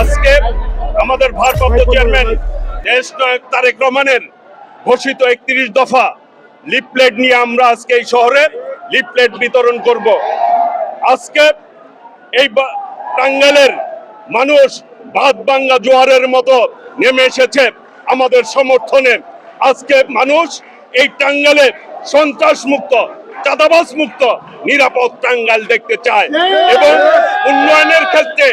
আজকে আমাদের ভারপ্রাপ্ত চেয়ারম্যান দেশ তারেক রহমানের ঘোষিত একত্রিশ দফা লিফলেট নিয়ে আমরা আজকে এই শহরে লিফলেট বিতরণ করব। আজকে এই টাঙ্গাইলের মানুষ ভাত বাঙ্গা জোয়ারের মতো নেমে এসেছে আমাদের সমর্থনে। আজকে মানুষ এই টাঙ্গালে সন্ত্রাস মুক্ত চাঁদাবাস মুক্ত নিরাপদ টাঙ্গাল দেখতে চায়। এবং উন্নয়নের ক্ষেত্রে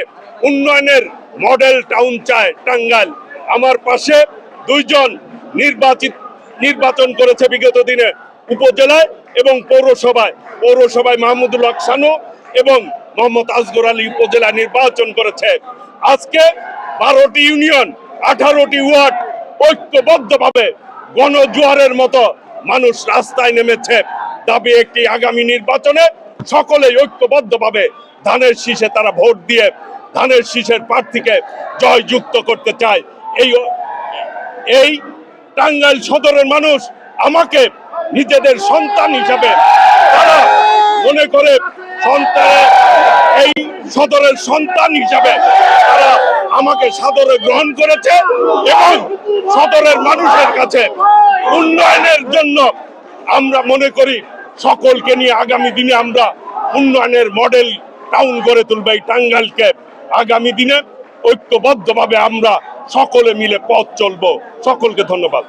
উন্নয়নের মডেল টাউন চায় টাঙ্গাইল। আমার পাশে দুইজন নির্বাচিত নির্বাচন করেছে বিগত দিনে উপজেলায় এবং পৌরসভায়। পৌরসভায় মাহমুদুল হক শানু এবং মোহাম্মদ আসগর আলী উপজেলা নির্বাচন করেছে। আজকে বারোটি ইউনিয়ন, আঠারোটি ওয়ার্ড ঐক্যবদ্ধভাবে গণজোয়ারের মতো মানুষ রাস্তায় নেমেছে। দাবি একটি আগামী নির্বাচনে সকলেই ঐক্যবদ্ধভাবে ধানের শীষে তারা ভোট দিয়ে ধানের শীষের প্রার্থীকে জয়যুক্ত করতে চায় এই এই টাঙ্গাইল সদরের মানুষ আমাকে নিজেদের সন্তান হিসাবে তারা মনে করে সন্তানের এই সদরের সন্তান হিসাবে তারা আমাকে সাদরে গ্রহণ করেছে এবং সদরের মানুষের কাছে উন্নয়নের জন্য আমরা মনে করি, সকলকে নিয়ে আগামী দিনে আমরা উন্নয়নের মডেল টাউন গড়ে তুলবে এই টাঙ্গাইলকে। আগামী দিনে ঐক্যবদ্ধভাবে আমরা সকলে মিলে পথ চলবো। সকলকে ধন্যবাদ।